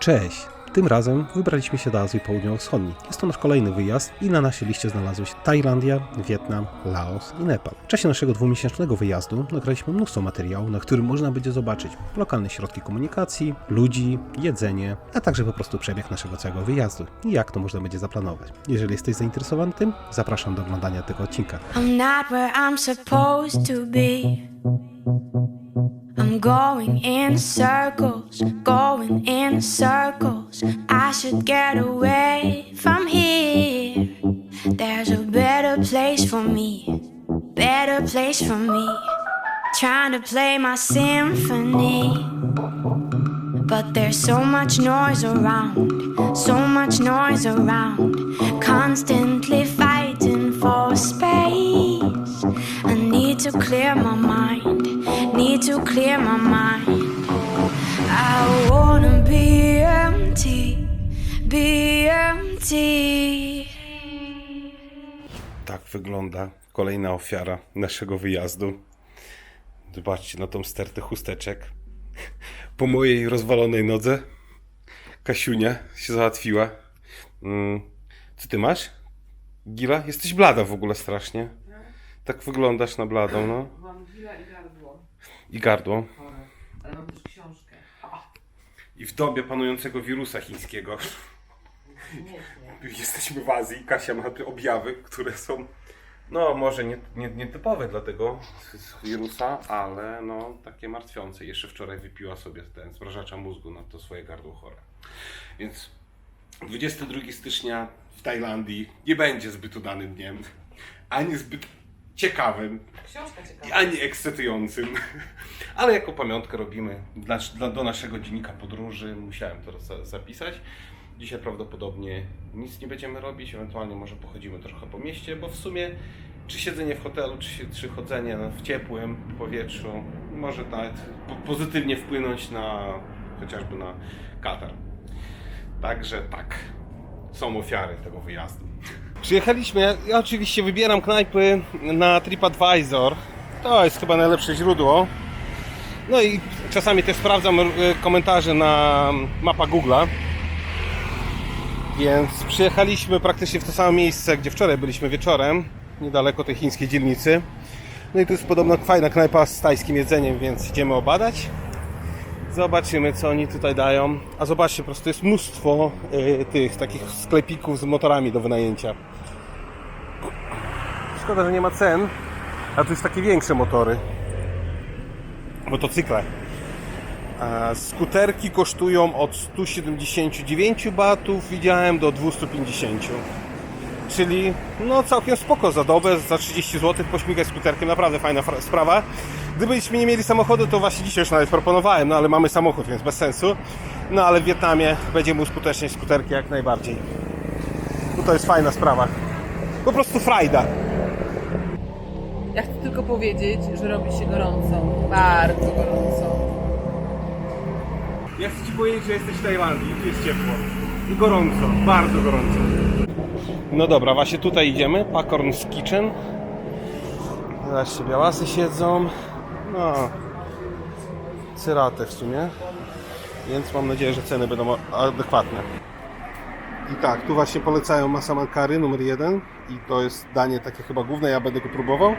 Cześć! Tym razem wybraliśmy się do Azji Południowo-Wschodniej. Jest to nasz kolejny wyjazd i na naszej liście znalazły się Tajlandia, Wietnam, Laos i Nepal. W czasie naszego dwumiesięcznego wyjazdu nagraliśmy mnóstwo materiału, na którym można będzie zobaczyć lokalne środki komunikacji, ludzi, jedzenie, a także po prostu przebieg naszego całego wyjazdu i jak to można będzie zaplanować. Jeżeli jesteś zainteresowany tym, zapraszam do oglądania tego odcinka. I'm not where I'm supposed to be. I'm going in circles, going in circles. I should get away from here. There's a better place for me, better place for me. Trying to play my symphony. But there's so much noise around, so much noise around, constantly clear my mind, need to clear my mind. I wanna be empty, be empty. Tak wygląda kolejna ofiara naszego wyjazdu. Zobaczcie na tą stertę chusteczek. Po mojej rozwalonej nodze Kasiunia się załatwiła. Mm, Co ty masz? Gila? Jesteś blada w ogóle strasznie. Tak wyglądasz na bladą, no. Mam gila i gardło I gardło. chore, ale mam też książkę. I w dobie panującego wirusa chińskiego. Śmiesznie. Jesteśmy w Azji. Kasia ma te objawy, które są, no może nie, nie, nietypowe dla tego wirusa, ale no takie martwiące. Jeszcze wczoraj wypiła sobie ten zmrażacza mózgu na to swoje gardło chore. Więc 22 stycznia w Tajlandii nie będzie zbyt udanym dniem, ani zbyt ciekawym, Książka ciekawa. ani ekscytującym, ale jako pamiątkę robimy dla, dla, do naszego dziennika podróży. Musiałem to za, zapisać. Dzisiaj prawdopodobnie nic nie będziemy robić, ewentualnie może pochodzimy trochę po mieście, bo w sumie czy siedzenie w hotelu, czy, czy chodzenie w ciepłym powietrzu może nawet po, pozytywnie wpłynąć na chociażby na Katar. Także tak, są ofiary tego wyjazdu. Przyjechaliśmy, ja, oczywiście wybieram knajpy na TripAdvisor. To jest chyba najlepsze źródło. No i czasami też sprawdzam e, komentarze na mapa Google'a. Więc przyjechaliśmy praktycznie w to samo miejsce, gdzie wczoraj byliśmy wieczorem, niedaleko tej chińskiej dzielnicy. No i tu jest podobno fajna knajpa z tajskim jedzeniem, więc idziemy obadać. Zobaczymy, co oni tutaj dają. A zobaczcie, po prostu jest mnóstwo y, tych takich sklepików z motorami do wynajęcia. Szkoda, że nie ma cen, a tu już takie większe motory. Motocykle. A skuterki kosztują od 179 batów, widziałem, do 250. Czyli no całkiem spoko za dobę, za 30 zł pośmigać skuterkiem, naprawdę fajna sprawa. Gdybyśmy nie mieli samochodu, to właśnie dzisiaj już nawet proponowałem, no ale mamy samochód, więc bez sensu. No ale w Wietnamie będziemy uskuteczniać skuterki jak najbardziej. No to jest fajna sprawa. Po prostu frajda. Ja chcę tylko powiedzieć, że robi się gorąco. Bardzo gorąco. Ja chcę Ci powiedzieć, że jesteś w Tajlandii, tu jest ciepło. I gorąco, bardzo gorąco. No dobra, właśnie tutaj idziemy, Pakorn's Kitchen. Zobaczcie, białasy siedzą. No, cyrate w sumie. Więc mam nadzieję, że ceny będą adekwatne. I tak, tu właśnie polecają masama curry numer jeden. I to jest danie takie chyba główne, ja będę go próbował.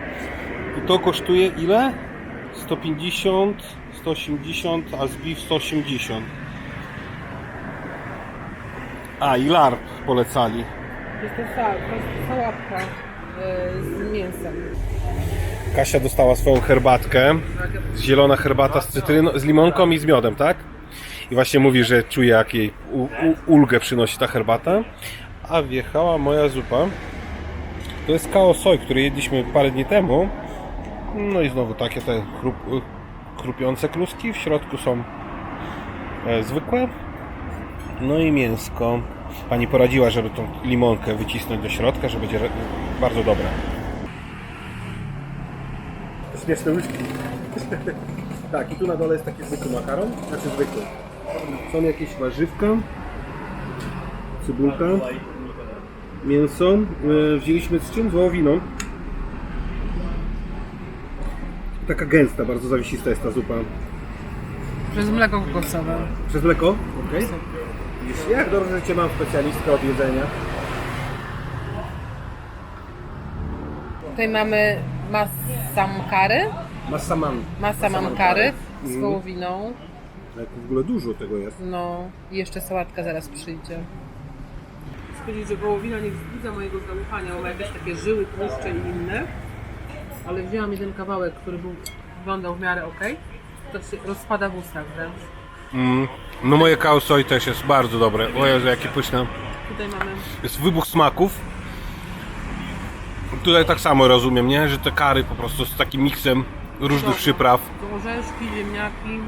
I to kosztuje ile? 150, 180, a z beef 180. A, i larp polecali. Jest to, sal, to jest sałatka e, z mięsem. Kasia dostała swoją herbatkę. Zielona herbata z cytryną, z limonką i z miodem, tak? I właśnie mówi, że czuje jak jej u, u, ulgę przynosi ta herbata. A wjechała moja zupa. To jest kao soj, który jedliśmy parę dni temu. No i znowu takie te chrup, chrupiące kluski. W środku są e, zwykłe. No i mięsko. Pani poradziła, żeby tą limonkę wycisnąć do środka, że będzie bardzo dobre. Śmieszne łyżki. tak, i tu na dole jest taki zwykły makaron, znaczy zwykły. Są jakieś warzywka, cebulka, mięso. Yy, wzięliśmy z czym? Z wołowiną. Taka gęsta, bardzo zawisista jest ta zupa. Przez mleko kokosowe. Przez mleko? Okej. Jak dobrze, że Cię mam specjalistkę od jedzenia. Tutaj mamy masamkary, Masaman. masa mamkary z Mhm. wołowiną. Jak w ogóle dużo tego jest. No i jeszcze sałatka zaraz przyjdzie. Chcę powiedzieć, że wołowina nie wzbudza mojego zaufania, bo ma jakieś takie żyły, tłuszcze i inne. Ale wzięłam jeden kawałek, który był, wyglądał w miarę ok. To się rozpada w ustach wręcz. Mm. No moje kausoj też jest bardzo dobre. O Jezu, jakie pyszne. Tutaj mamy Jest wybuch smaków. Tutaj tak samo rozumiem, nie? Że te kary po prostu z takim miksem różnych przypraw. tu orzeszki, ziemniaki,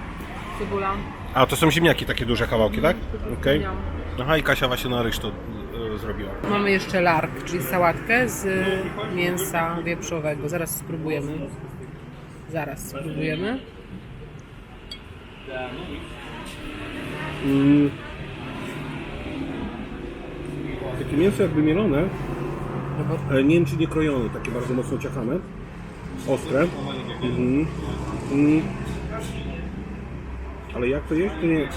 cebula. A to są ziemniaki takie duże kawałki, tak? Okej. Zmieniam. Aha, i Kasia właśnie na ryż to e, zrobiła. Mamy jeszcze lark, czyli sałatkę z mięsa wieprzowego. Zaraz spróbujemy. Zaraz spróbujemy. Mm. Takie mięso jakby mielone, Bo ale nie wiem czy nie krojone, takie bardzo mocno ciachane. Ostre. Mhm. Mm. Ale jak to jest, to nie,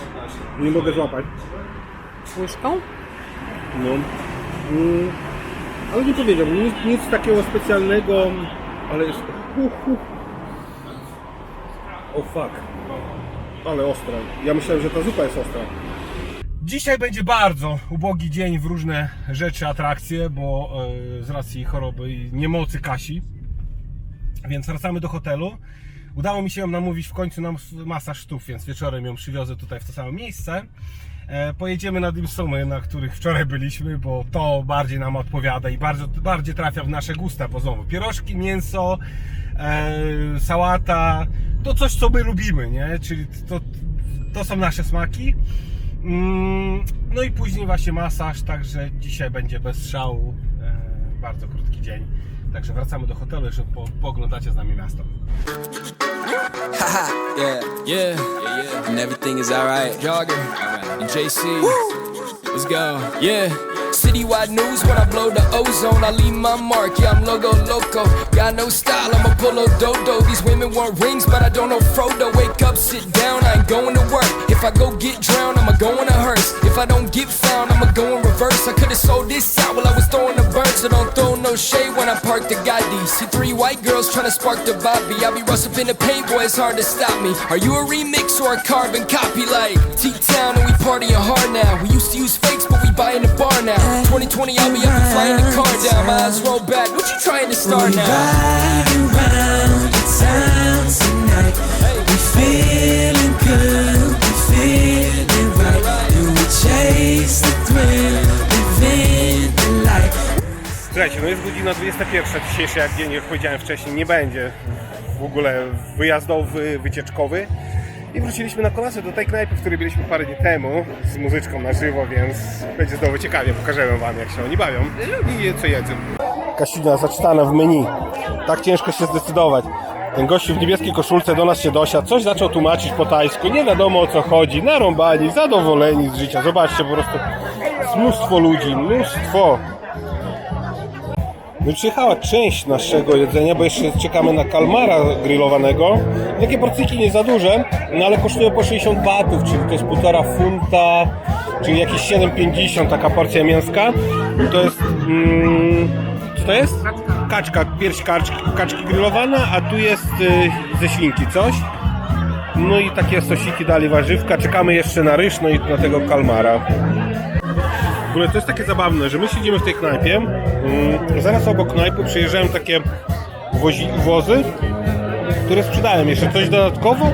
nie mogę złapać. łyżką? No. Mm. Ale nie powiedziałbym, nic, nic takiego specjalnego, ale jest... Hu, hu. O fuck. Ale ostre. Ja myślałem, że ta zupa jest ostra. Dzisiaj będzie bardzo ubogi dzień w różne rzeczy, atrakcje, bo e, z racji choroby i niemocy Kasi. Więc wracamy do hotelu. Udało mi się ją namówić w końcu na masaż stóp, więc wieczorem ją przywiozę tutaj w to samo miejsce. E, pojedziemy na dim sumy, na których wczoraj byliśmy, bo to bardziej nam odpowiada i bardzo, bardziej trafia w nasze gusta, bo znowu pierożki, mięso, e, sałata, to coś co my lubimy, nie? Czyli to, to są nasze smaki. Mm, No i później właśnie masaż, także dzisiaj będzie bez szału, e, bardzo krótki dzień. Także wracamy do hotelu, żeby po, pooglądacie z nami miasto. Haha, yeah, yeah, yeah, yeah. And everything is alright. Jogger, and JC, let's go. Yeah. Citywide news when I blow the ozone, I leave my mark. Yeah, I'm logo loco. Got no style, I'm a polo dodo. These women want rings, but I don't know Frodo. Wake up, sit down, I ain't going to work. If I go get drowned, I'ma go in a hearse. If I don't get found, I'ma go in reverse. I could've sold this out while I was throwing the burn, so don't throw no shade when I park the Gotti. See three white girls trying to spark the Bobby. I be rustin' up in the paint, boy, it's hard to stop me. Are you a remix or a carbon copy? Like T-Town and we partying hard now. We used to use fakes, but we buying the bar now. 2020, I'll be up and flying the car down. My eyes roll back. What you trying to start now? Ride around the town tonight. We feeling good, we feeling right. And we chase the thrill, live in the light. Słuchajcie, no jest godzina 21 dzisiejszy, jak dzień, jak powiedziałem wcześniej, nie będzie w ogóle wyjazdowy, wycieczkowy. I wróciliśmy na kolasę do tej knajpy, w której byliśmy parę dni temu z muzyczką na żywo, więc będzie znowu ciekawie, pokażemy wam jak się oni bawią i co jedzą. Kasina zaczytana w menu. Tak ciężko się zdecydować. Ten gościu w niebieskiej koszulce do nas się dosiadł, coś zaczął tłumaczyć po tajsku, nie wiadomo o co chodzi, narąbani, zadowoleni z życia. Zobaczcie po prostu, mnóstwo ludzi, mnóstwo. No przyjechała część naszego jedzenia, bo jeszcze czekamy na kalmara grillowanego. Takie porcyjki nie za duże, no ale kosztują po 60 batów, czyli to jest półtora funta, czyli jakieś 7,50 taka porcja mięska. To jest... Mm, co to jest? Kaczka, pierś kaczki, kaczki grillowana, a tu jest y, ze świnki coś. No i takie sosiki dali warzywka. Czekamy jeszcze na ryż, no i na tego kalmara. Ogóle to jest takie zabawne, że my siedzimy w tej knajpie, mm, zaraz obok knajpy przyjeżdżają takie wozi, wozy, które sprzedają jeszcze coś dodatkowo.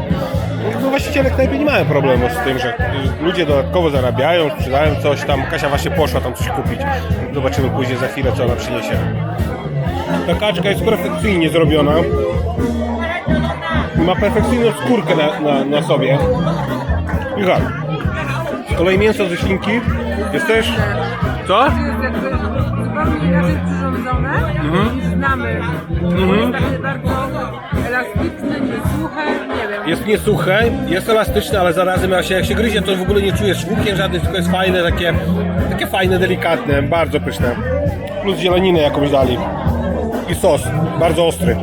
No właściciele knajpy nie mają problemu z tym, że y, ludzie dodatkowo zarabiają, sprzedają coś tam. Kasia właśnie poszła tam coś kupić. Zobaczymy później za chwilę, co ona przyniesie. Ta kaczka jest perfekcyjnie zrobiona. Ma perfekcyjną skórkę na, na, na sobie. Z kolei mięso ze świnki jest też... Co? jest jakby zupełnie inaczej przyrządzone niż znamy. Jest takie bardzo elastyczne, nie wiem. Jest niesuche, jest elastyczne, ale zarazem jak się, jak się gryzie, to w ogóle nie czujesz włókien żadnych, tylko jest fajne, takie, takie fajne, delikatne, bardzo pyszne. Plus zieleninę jakąś dali. I sos, bardzo ostry.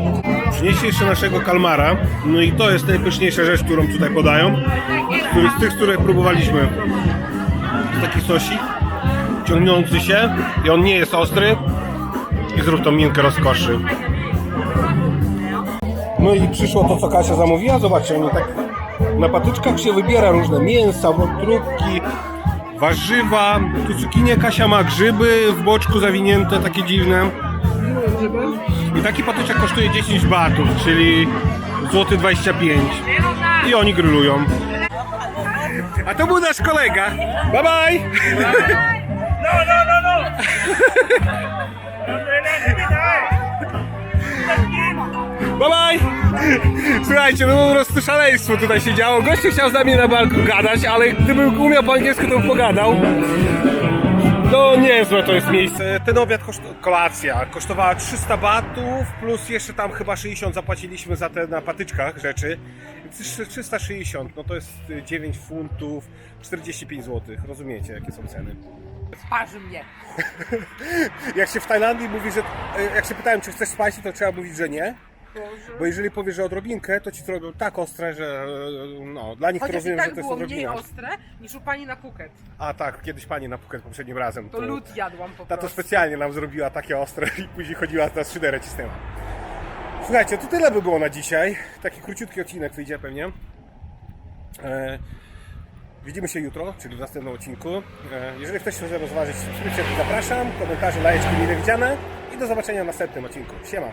Przynieśli jeszcze naszego kalmara, no i to jest najpyszniejsza rzecz, którą tutaj podają. Który, z tych, z których próbowaliśmy. taki sosik ciągnący się i on nie jest ostry i zrób tą minkę rozkoszy. No i przyszło to, co Kasia zamówiła. Zobaczcie, oni tak na patyczkach się wybiera różne mięsa, wątróbki, warzywa. Tu cukinie Kasia ma grzyby w boczku zawinięte, takie dziwne. I taki patyczek kosztuje 10 batów, czyli złoty 25. I oni grillują. A to był nasz kolega. Bye bye! Bye bye! Słuchajcie, no po prostu szaleństwo tutaj się działo. Gościu chciał z nami na balku gadać, ale gdyby umiał po angielsku, to pogadał. No niezłe to jest miejsce. Ten obiad, koszt... kolacja, kosztowała 300 batów, plus jeszcze tam chyba 60 zapłaciliśmy za te na patyczkach rzeczy. Więc 360, no to jest 9 funtów, 45 zł. Rozumiecie, jakie są ceny. Parzy mnie. Jak się w Tajlandii mówi, że e, jak się pytałem, czy chcesz spicy, to trzeba mówić, że nie. Bo jeżeli powiesz, że odrobinkę, to ci to robią tak ostre, że e, no, dla nich to Chociaż i rozumiem, tak że to jest było mniej odrobina. ostre niż u pani na Phuket. A tak, kiedyś pani na Phuket poprzednim razem. To lód jadłam po Ta to prostu. specjalnie nam zrobiła takie ostre i później chodziła na szyderę cisnęła. Słuchajcie, to tyle by było na dzisiaj. Taki króciutki odcinek wyjdzie pewnie. E, widzimy się jutro, czyli w następnym odcinku. E, jeżeli ktoś chce rozważyć subskrypcję, to zapraszam. Komentarze, lajeczki mile widziane. I do zobaczenia w następnym odcinku. Siema.